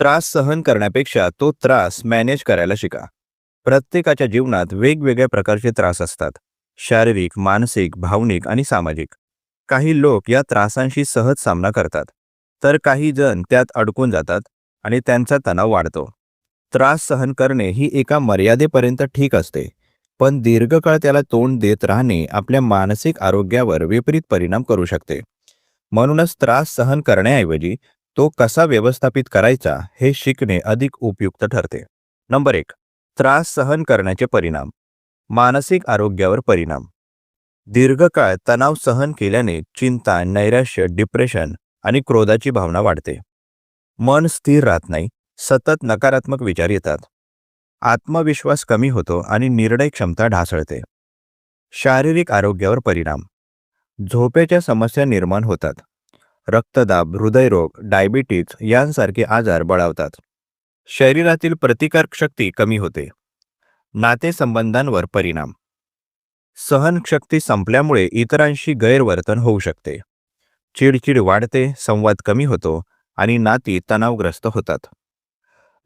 त्रास सहन करण्यापेक्षा तो त्रास मॅनेज करायला शिका. प्रत्येकाच्या जीवनात वेगवेगळ्या प्रकारचे त्रास असतात. शारीरिक मानसिक भावनिक आणि सामाजिक. काही लोक या त्रासांशी सहज सामना करतात. तर काही जण त्यात अडकून जातात आणि त्यांचा तणाव वाढतो. त्रास सहन करणे ही एका मर्यादेपर्यंत ठीक असते. पण दीर्घकाळ त्याला तोंड देत राहणे आपल्या मानसिक आरोग्यावर विपरीत परिणाम करू शकते. म्हणूनच त्रास सहन करण्याऐवजी तो कसा व्यवस्थापित करायचा हे शिकणे अधिक उपयुक्त ठरते. नंबर एक त्रास सहन करण्याचे परिणाम. मानसिक आरोग्यावर परिणाम. दीर्घकाळ तणाव सहन केल्याने चिंता नैराश्य डिप्रेशन आणि क्रोधाची भावना वाढते. मन स्थिर राहत नाही सतत नकारात्मक विचार येतात. आत्मविश्वास कमी होतो आणि निर्णय क्षमता ढासळते. शारीरिक आरोग्यावर परिणाम. झोपेच्या समस्या निर्माण होतात. रक्तदाब हृदयरोग डायबिटीज यांसारखे आजार बळावतात. शरीरातील प्रतिकारक शक्ती कमी होते. नातेसंबंधांवर परिणाम. सहनशक्ती संपल्यामुळे इतरांशी गैरवर्तन होऊ शकते. चिडचिड वाढते संवाद कमी होतो आणि नाती तणावग्रस्त होतात.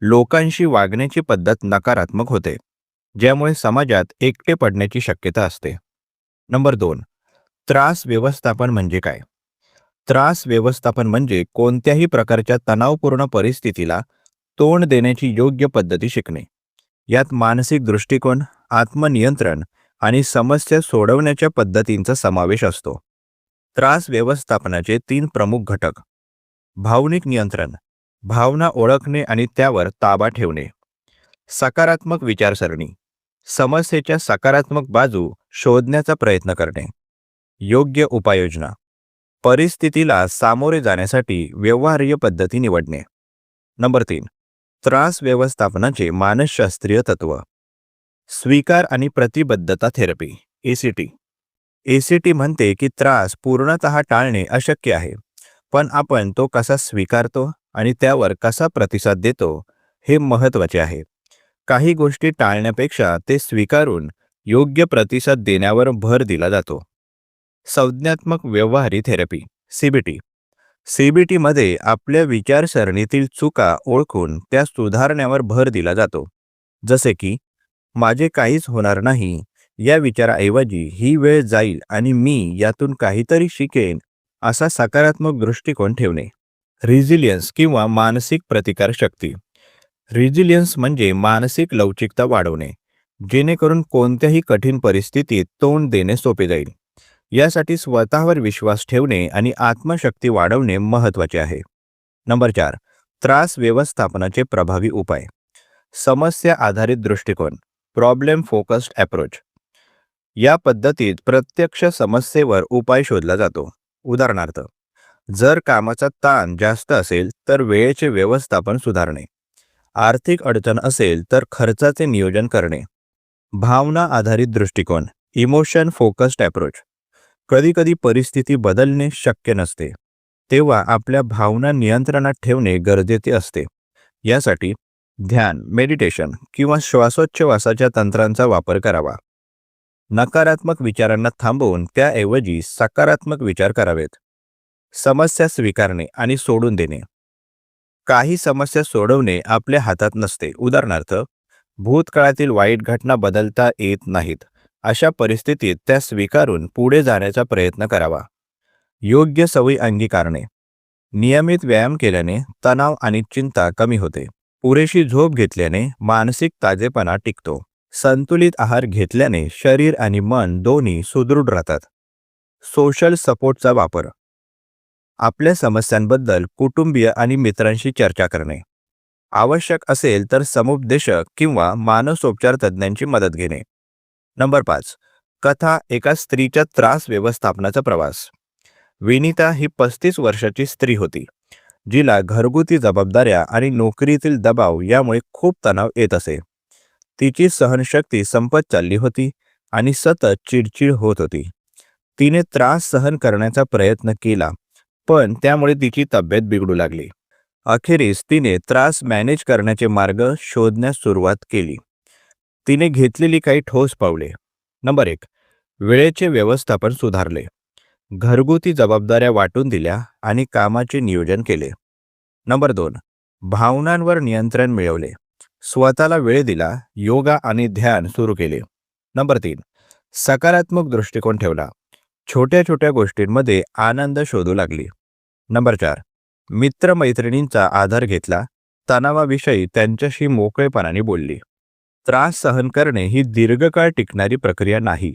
लोकांशी वागण्याची पद्धत नकारात्मक होते ज्यामुळे समाजात एकटे पडण्याची शक्यता असते. नंबर दोन. त्रास व्यवस्थापन म्हणजे काय? त्रास व्यवस्थापन म्हणजे कोणत्याही प्रकारच्या तणावपूर्ण परिस्थितीला तोंड देण्याची योग्य पद्धती शिकणे. यात मानसिक दृष्टिकोन आत्मनियंत्रण आणि समस्या सोडवण्याच्या पद्धतींचा समावेश असतो. त्रास व्यवस्थापनाचे तीन प्रमुख घटक. भावनिक नियंत्रण भावना ओळखणे आणि त्यावर ताबा ठेवणे. सकारात्मक विचारसरणी समस्येच्या सकारात्मक बाजू शोधण्याचा प्रयत्न करणे. योग्य उपाययोजना परिस्थितीला सामोरे जाण्यासाठी व्यवहार्य पद्धती निवडणे. नंबर तीन त्रास व्यवस्थापनाचे मानसशास्त्रीय तत्व. स्वीकार आणि प्रतिबद्धता थेरपी एसीटी एसीटी म्हणते की त्रास पूर्णतः टाळणे अशक्य आहे पण आपण तो कसा स्वीकारतो आणि त्यावर कसा प्रतिसाद देतो हे महत्त्वाचे आहे. काही गोष्टी टाळण्यापेक्षा ते स्वीकारून योग्य प्रतिसाद देण्यावर भर दिला जातो. संज्ञात्मक व्यवहारी थेरपी सीबीटी सीबीटीमध्ये आपल्या विचारसरणीतील चुका ओळखून त्या सुधारण्यावर भर दिला जातो. जसे की माझे काहीच होणार नाही या विचाराऐवजी ही वेळ जाईल आणि मी यातून काहीतरी शिकेन असा सकारात्मक दृष्टिकोन ठेवणे. रिझिलियन्स किंवा मानसिक प्रतिकार शक्ती. रिझिलियन्स म्हणजे मानसिक लवचिकता वाढवणे जेणेकरून कोणत्याही कठीण परिस्थितीत तोंड देणे सोपे जाईल. यासाठी स्वतःवर विश्वास ठेवणे आणि आत्मशक्ती वाढवणे महत्त्वाचे आहे. नंबर चार त्रास व्यवस्थापनाचे प्रभावी उपाय. समस्या आधारित दृष्टिकोन प्रॉब्लेम फोकस्ड अप्रोच या पद्धतीत प्रत्यक्ष समस्येवर उपाय शोधला जातो. उदाहरणार्थ जर कामाचा ताण जास्त असेल तर वेळेचे व्यवस्थापन सुधारणे. आर्थिक अडचण असेल तर खर्चाचे नियोजन करणे. भावना आधारित दृष्टिकोन इमोशन फोकस्ड अप्रोच कधीकधी परिस्थिती बदलणे शक्य नसते. तेव्हा आपल्या भावना नियंत्रणात ठेवणे गरजेचे असते. यासाठी ध्यान मेडिटेशन किंवा श्वासोच्छवासाच्या तंत्रांचा वापर करावा. नकारात्मक विचारांना थांबवून त्याऐवजी सकारात्मक विचार करावेत. समस्या स्वीकारणे आणि सोडून देणे. काही समस्या सोडवणे आपल्या हातात नसते. उदाहरणार्थ भूतकाळातील वाईट घटना बदलता येत नाहीत. अशा परिस्थितीत त्या स्वीकारून पुढे जाण्याचा प्रयत्न करावा. योग्य सवयी अंगीकारणे. नियमित व्यायाम केल्याने तणाव आणि चिंता कमी होते. पुरेशी झोप घेतल्याने मानसिक ताजेपणा टिकतो. संतुलित आहार घेतल्याने शरीर आणि मन दोन्ही सुदृढ राहतात. सोशल सपोर्टचा वापर. आपल्या समस्यांबद्दल कुटुंबीय आणि मित्रांशी चर्चा करणे. आवश्यक असेल तर समुपदेशक किंवा मानसोपचार तज्ज्ञांची मदत घेणे. नंबर पाच. कथा एका स्त्रीच्या त्रास व्यवस्थापनाचा प्रवास. विनिता ही पस्तीस वर्षाची स्त्री होती जिला घरगुती जबाबदाऱ्या आणि नोकरीतील दबाव यामुळे खूप तणाव येत असे. तिची सहनशक्ती संपत चालली होती आणि सतत चिडचिड होत होती. तिने त्रास सहन करण्याचा प्रयत्न केला पण त्यामुळे तिची तब्येत बिघडू लागली. अखेरीस तिने त्रास मॅनेज करण्याचे मार्ग शोधण्यास सुरुवात केली. तिने घेतलेली काही ठोस पावले नंबर एक वेळेचे व्यवस्थापन सुधारले. घरगुती जबाबदाऱ्या वाटून दिल्या आणि कामाचे नियोजन केले. नंबर दोन भावनांवर नियंत्रण मिळवले. स्वतःला वेळ दिला योगा आणि ध्यान सुरू केले. नंबर तीन सकारात्मक दृष्टिकोन ठेवला. छोट्या छोट्या गोष्टींमध्ये आनंद शोधू लागली. नंबर चार मित्रमैत्रिणींचा आधार घेतला. तणावाविषयी त्यांच्याशी मोकळेपणाने बोलली. त्रास सहन करणे ही दीर्घकाळ टिकणारी प्रक्रिया नाही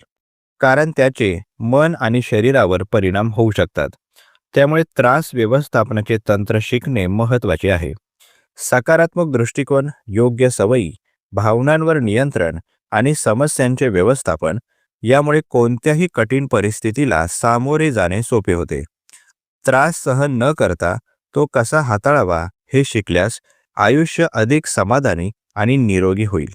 कारण त्याचे मन आणि शरीरावर परिणाम होऊ शकतात. त्यामुळे त्रास व्यवस्थापनाचे तंत्र शिकणे महत्त्वाचे आहे. सकारात्मक दृष्टिकोन योग्य सवयी भावनांवर नियंत्रण आणि समस्यांचे व्यवस्थापन यामुळे कोणत्याही कठीण परिस्थितीला सामोरे जाणे सोपे होते. त्रास सहन न करता तो कसा हाताळावा हे शिकल्यास आयुष्य अधिक समाधानी आणि निरोगी होईल.